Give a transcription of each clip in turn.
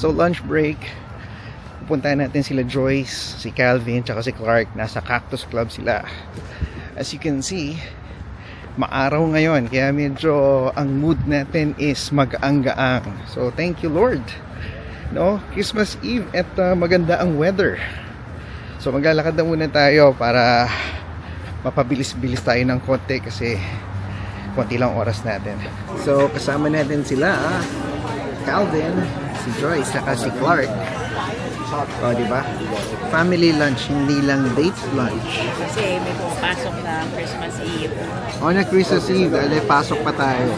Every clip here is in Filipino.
So lunch break, pupuntahan natin sila Joyce, si Calvin, tsaka si Clark. Nasa Cactus Club sila. As you can see, maaraw ngayon. Kaya medyo ang mood natin is mag-anggaang. So thank you Lord. No, Christmas Eve at uh, maganda ang weather. So maglalakad na muna tayo para mapabilis-bilis tayo ng konti kasi konti lang oras natin. So kasama natin sila, ah, Calvin, si Joyce, saka si Clark. O, di ba? Family lunch, hindi lang date lunch. Kasi may pumapasok na Christmas Eve. O na Christmas Eve, ale, pasok pa tayo.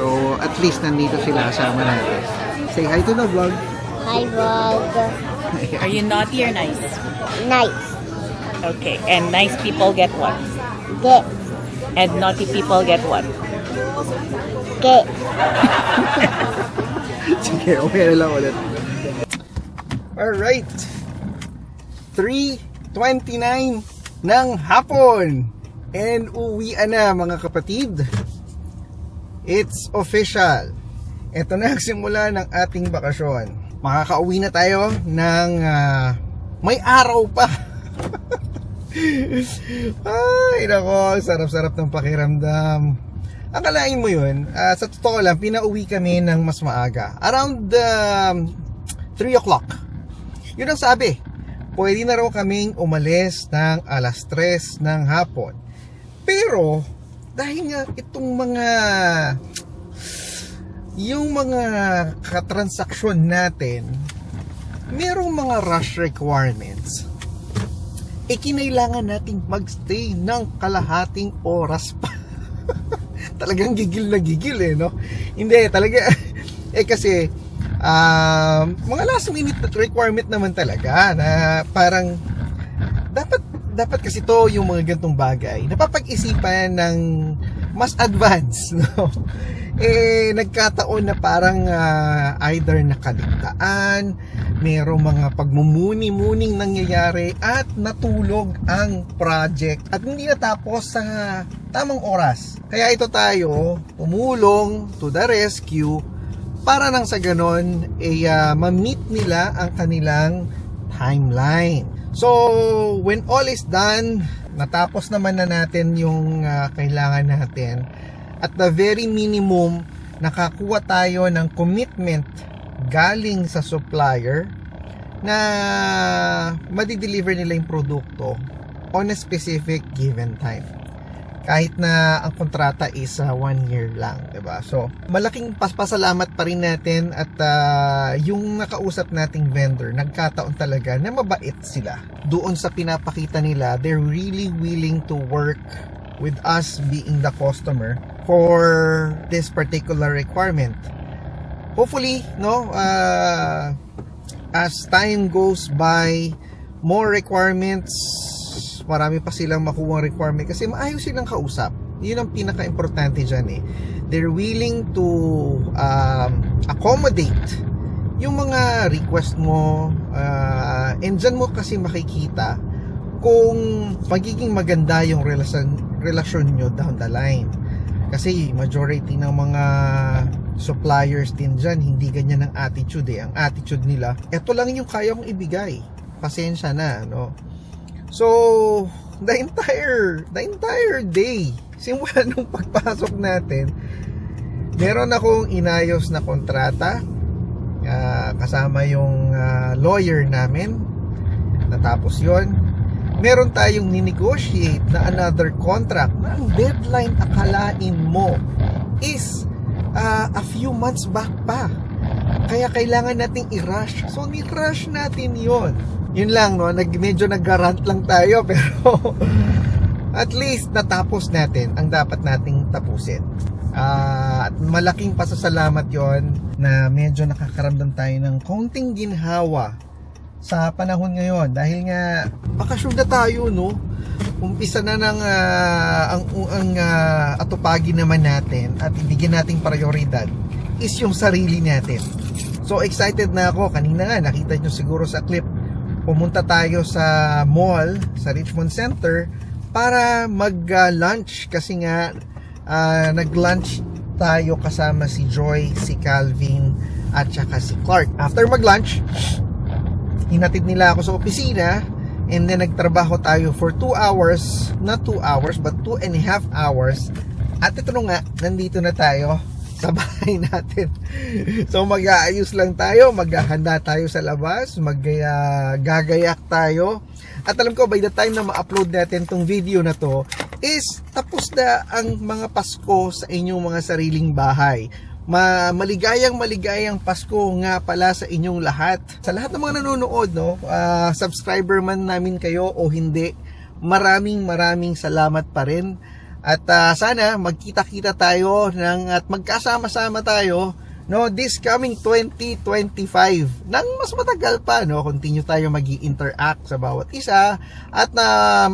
So, at least nandito sila kasama natin. Say hi to the vlog. Hi, vlog. Are you naughty or nice? Nice. Okay. And nice people get what? Get. And naughty people get what? Get. Sige, okay na lang ulit. Alright. 3.29 ng hapon. And uwian na mga kapatid. It's official. Ito na ang simula ng ating bakasyon. Makakauwi na tayo ng ah, may araw pa. Ay, nako, sarap-sarap ng pakiramdam. Akalain mo yun, ah, sa totoo lang, pinauwi kami ng mas maaga. Around um, 3 o'clock. Yun ang sabi. Pwede na raw kaming umalis ng alas 3 ng hapon. Pero, dahil nga itong mga yung mga katransaksyon natin, merong mga rush requirements. E nating magstay ng kalahating oras pa. Talagang gigil na gigil eh, no? Hindi, talaga, eh kasi, um, mga last minute requirement naman talaga na parang dapat dapat kasi to yung mga gantong bagay napapag-isipan ng mas advance no eh nagkataon na parang ah, either nakaligtaan merong mga pagmumuni-muning nangyayari at natulog ang project at hindi natapos sa tamang oras kaya ito tayo tumulong to the rescue para nang sa ganon ay ah, ma-meet nila ang kanilang timeline. So, when all is done, natapos naman na natin yung ah, kailangan natin. At the very minimum, nakakuha tayo ng commitment galing sa supplier na madi-deliver nila yung produkto on a specific given time kahit na ang kontrata is uh, one year lang, ba? So, malaking paspasalamat pa rin natin at ah, yung nakausap nating vendor, nagkataon talaga na mabait sila. Doon sa pinapakita nila, they're really willing to work with us being the customer for this particular requirement. Hopefully, no, uh, as time goes by, more requirements marami pa silang makuha requirement kasi maayos silang kausap. Yun ang pinaka-importante dyan eh. They're willing to um, accommodate yung mga request mo uh, and dyan mo kasi makikita kung magiging maganda yung relasyon, relasyon nyo down the line. Kasi majority ng mga suppliers din dyan, hindi ganyan ang attitude eh. Ang attitude nila, eto lang yung kaya kong ibigay. Pasensya na, no? So, the entire, the entire day, simula nung pagpasok natin, meron akong inayos na kontrata, ah, kasama yung ah, lawyer namin, natapos yon meron tayong ninegotiate na another contract na ang deadline akalain mo is ah, a few months back pa. Kaya kailangan nating i-rush. So, ni-rush natin yon yun lang no nag medyo naggarant lang tayo pero at least natapos natin ang dapat nating tapusin Ah, at malaking pasasalamat yon na medyo nakakaramdam tayo ng konting ginhawa sa panahon ngayon. Dahil nga bakasyon na tayo no? Umpisa na ng ah, ang ang ah, atupagi naman natin at ibigyan nating prioridad is yung sarili natin. So excited na ako. Kanina nga nakita nyo siguro sa clip. Pumunta tayo sa mall sa Richmond Center para mag-lunch kasi nga ah, nag-lunch tayo kasama si Joy, si Calvin at saka si Clark. After mag-lunch, hinatid nila ako sa opisina and then nagtrabaho tayo for 2 hours, not 2 hours but 2 and a half hours. At ito nga, nandito na tayo sa bahay natin. So mag-aayos lang tayo, maghahanda tayo sa labas, mag-gagayak tayo. At alam ko by the time na ma-upload natin tong video na to is tapos na ang mga Pasko sa inyong mga sariling bahay. Ma maligayang maligayang Pasko nga pala sa inyong lahat. Sa lahat ng mga nanonood, no, ah, subscriber man namin kayo o hindi, maraming maraming salamat pa rin. At ah, sana magkita-kita tayo ng at magkasama-sama tayo no this coming 2025 nang mas matagal pa no? Continue tayo magi interact sa bawat isa. At na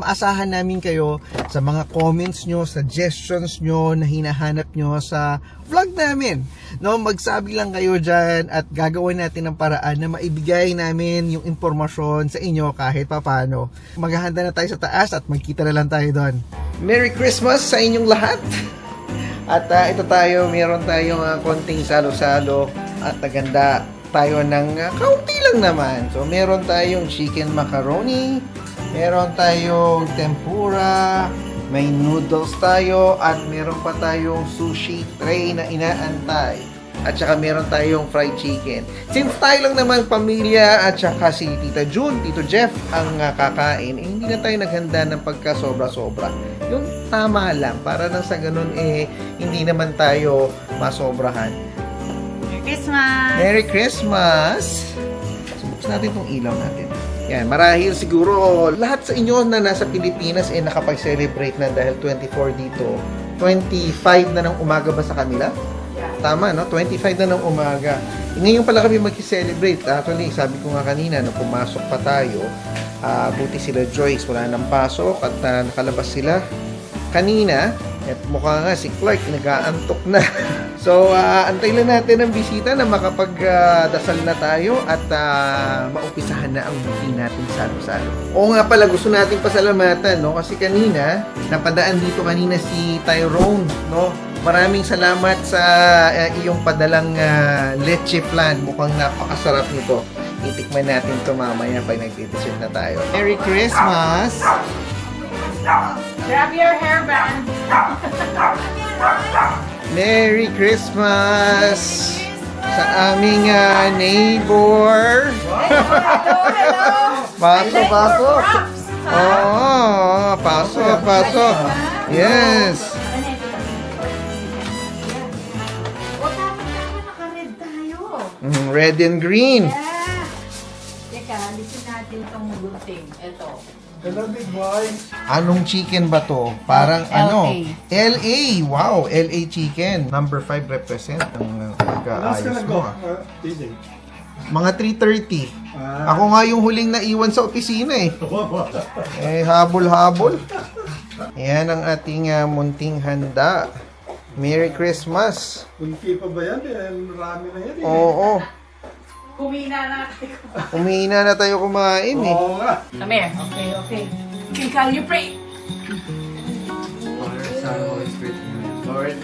asahan namin kayo sa mga comments nyo suggestions nyo na hinahanap nyo sa vlog namin. No magsabi lang kayo dyan at gagawin natin ng paraan na maibigay namin yung impormasyon sa inyo kahit papano. Maghahanda na tayo sa taas at magkita na lang tayo doon. Merry Christmas sa inyong lahat at ah, ito tayo, meron tayong ah, konting salo-salo at naganda tayo ng uh, kaunti lang naman. So meron tayong chicken macaroni, meron tayong tempura, may noodles tayo at meron pa tayong sushi tray na inaantay. At saka meron tayong fried chicken. Since tayo lang naman pamilya at saka si Tita June, Tito Jeff ang ah, kakain, eh, hindi na tayo naghanda ng pagka sobra-sobra. Yung tama lang para nang sa ganun eh hindi naman tayo masobrahan. Merry Christmas! Merry Christmas! So, buksan natin itong ilaw natin. Yan, marahil siguro lahat sa inyo na nasa Pilipinas eh nakapag-celebrate na dahil 24 dito. 25 na ng umaga ba sa kanila? Tama, no? 25 na ng umaga. Ngayon pala kami mag-celebrate. Actually, sabi ko nga kanina, no, pumasok pa tayo, ah, buti sila Joyce, wala nang pasok at ah, nakalabas sila kanina. At mukha nga si Clark, nag-aantok na. so, ah, antay lang natin ang bisita na makapag-dasal na tayo at ah, maumpisahan na ang meeting natin salo-salo. Oo nga pala, gusto natin pasalamatan, no? Kasi kanina, napadaan dito kanina si Tyrone, no? Maraming salamat sa ah, iyong padalang ah, leche plan. Mukhang napakasarap nito. Itikman natin ito mamaya pag nag-dessert na tayo. Merry Christmas! Grab your hairband! Merry Christmas sa aming ah, neighbor. Pasok, pasok. Oo, pasok, pasok. Yes. Mm, Red and green. Yeah. Teka, alisin natin itong gunting. Ito. Anong chicken ba to? Parang LA. ano? LA. Wow, LA chicken. Number 5 represent ang pagkaayos mo. ah. Mga 3.30. Ako nga yung huling naiwan sa opisina eh. Eh, habol-habol. Yan ang ating ah, munting handa. Merry Christmas. Kunti pa ba yan? Eh, marami na yan eh. Oo. Kumina natin. Umihina na tayo kumain eh. Oo nga. Come here. Okay, okay. Can call you pray. Father, Son, Holy Spirit, Amen. Lord,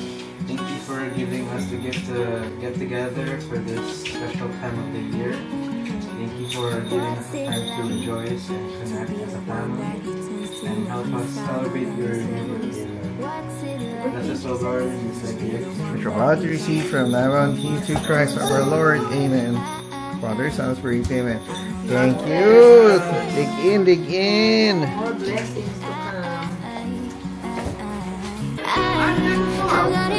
thank you for giving us the gift to get together for this special time of the year. Thank you for giving us the time to rejoice and connect as a family and help us celebrate your new birthday, Lord. Bless us, O Lord, in this gift. Which we're about to receive from now on to Christ our Lord. Amen. Father, Son, Spirit, Amen. Thank you. Dig in, dig in. More blessings to come. I got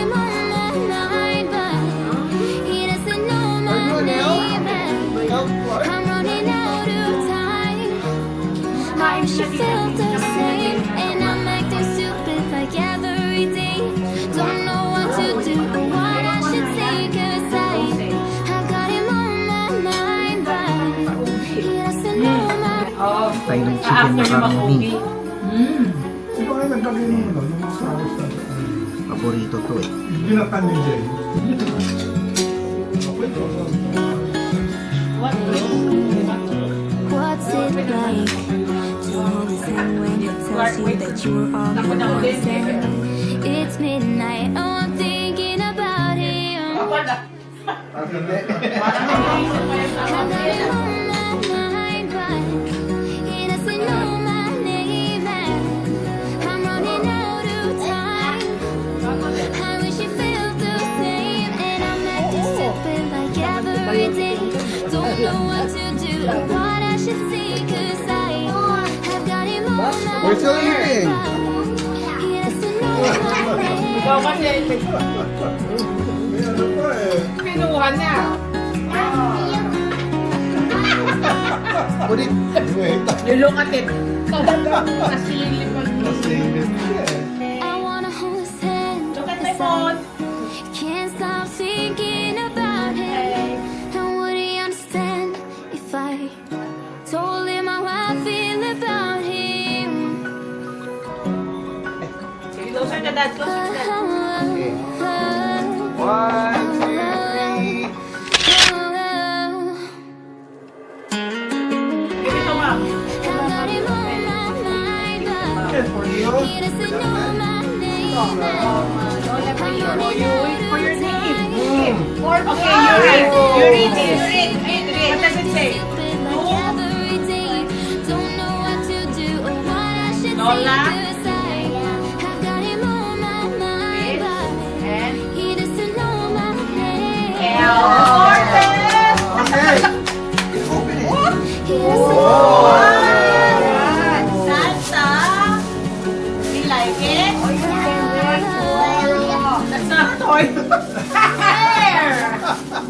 Chicken after macaroni. Makobi. Di ba kayo naglagay ng ano, yung mga sauce na Paborito to eh. Binatan ni Jay. What's it like to hand when he tells you that you were all good It's midnight, oh, I'm thinking about him. Parang hindi. I've got We're still eating. Ikaw kasi, May pa pinuha na. Ulit. Wait. You look at it. Nasilip ang Closer ka dad, closer ka dad. One, two, three. Give it to mom. I've got him on my mind, but For you? he doesn't know my name. I'm Oh, you wait for your name. running Okay, you read. You read it. You read. Read, read. What does it say? like every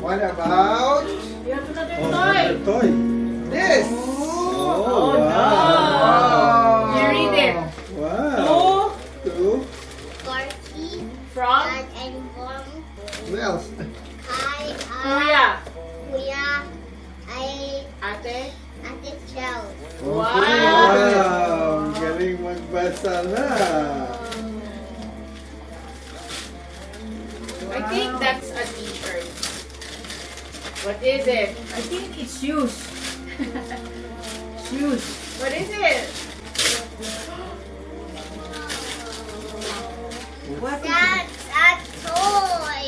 What about? You have Oh, toy. another toy. Shoes. What is it? What is That's a toy.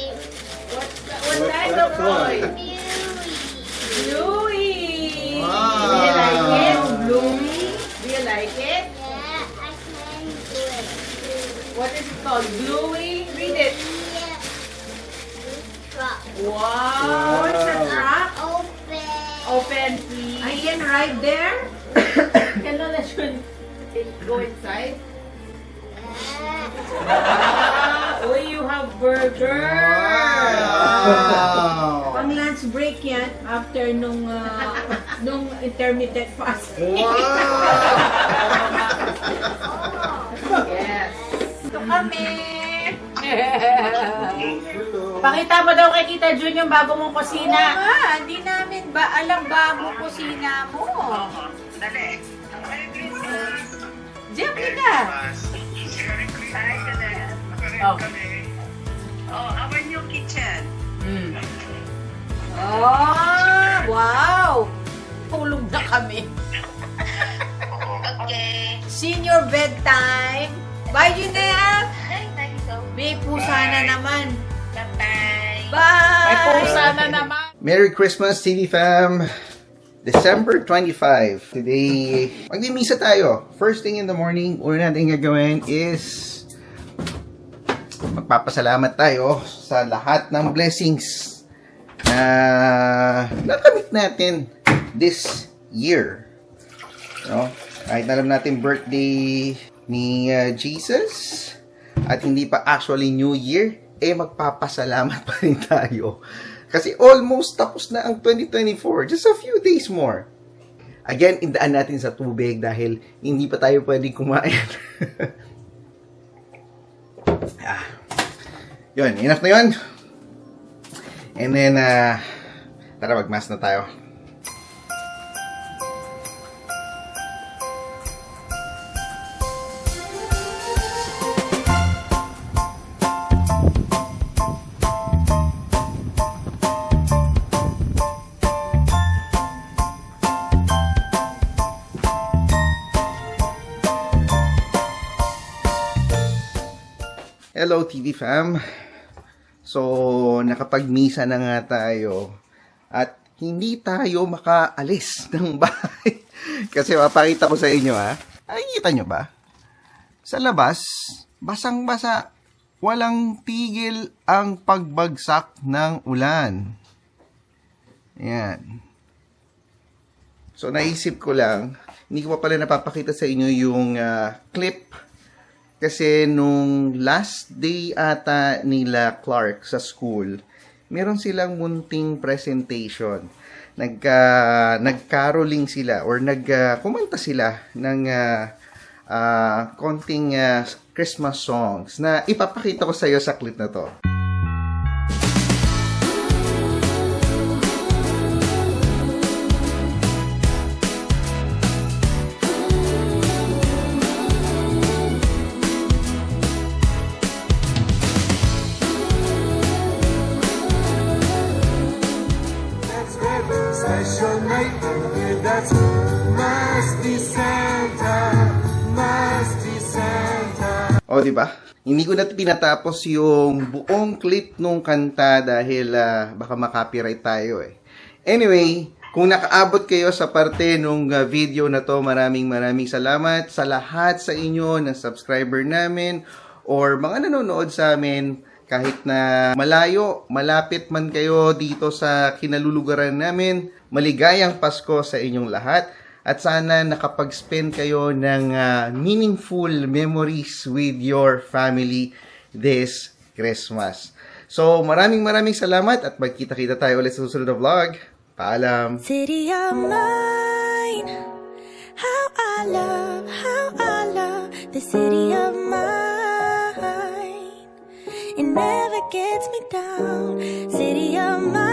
What, what What's kind of toy? Beauty. Bluey. Wow. Do you like it? Bluey. Do you like it? Yeah, I can do it. What is it called? Bluey. Read it. Yeah. Truck. Wow. It's a truck. Open. Open, please. I can ride there? Can I let you go inside? Oh, you have burger. Wow. Pang lunch break yan after nung ah, nung intermittent fasting. Wow. Yes. Ito kami. Pakita mo daw kay Tita Jun yung bago mong Oo kusina. nga, hindi namin ba alam bago kusina mo? Diyan ka. Oh. Oh, our new kitchen. Mm. Oh, wow! Tulog na kami. Okay. Senior bedtime. Bye, Junel! Hi, thank you. May pusa na naman. Bye-bye. Bye! May pusa na naman. Merry Christmas, TV fam! December 25. Today, magmimisa tayo. First thing in the morning, una natin gagawin is magpapasalamat tayo sa lahat ng blessings na nakamit natin this year. No? Kahit alam natin birthday ni uh, Jesus at hindi pa actually New Year, eh magpapasalamat pa rin tayo. Kasi almost tapos na ang 2024. Just a few days more. Again, indaan natin sa tubig dahil hindi pa tayo pwedeng kumain. ah. Yun, enough na yun. And then, ah, tara magmas na tayo. TV fam. So, nakapagmisa na nga tayo. At hindi tayo makaalis ng bahay. Kasi mapakita ko sa inyo ha. Ay, kita nyo ba? Sa labas, basang-basa. Walang tigil ang pagbagsak ng ulan. Ayan. So, naisip ko lang, hindi ko pa pala napapakita sa inyo yung ah, clip kasi nung last day ata nila Clark sa school, meron silang munting presentation. Nagka nagcaroling sila or nag ah, kumanta sila ng ah, ah, konting ah, Christmas songs na ipapakita ko sa iyo sa clip na to. O, di ba? Hindi ko na pinatapos yung buong clip nung kanta dahil ah, baka makopyright tayo eh. Anyway, kung nakaabot kayo sa parte nung ah, video na to, maraming maraming salamat sa lahat sa inyo ng subscriber namin or mga nanonood sa amin kahit na malayo, malapit man kayo dito sa kinalulugaran namin, maligayang Pasko sa inyong lahat. At sana nakapag-spend kayo ng ah, meaningful memories with your family this Christmas. So, maraming maraming salamat at magkita-kita tayo ulit sa susunod na vlog. Paalam! City of mine, how I love, how I love the city of mine. It never gets me down. City of mine.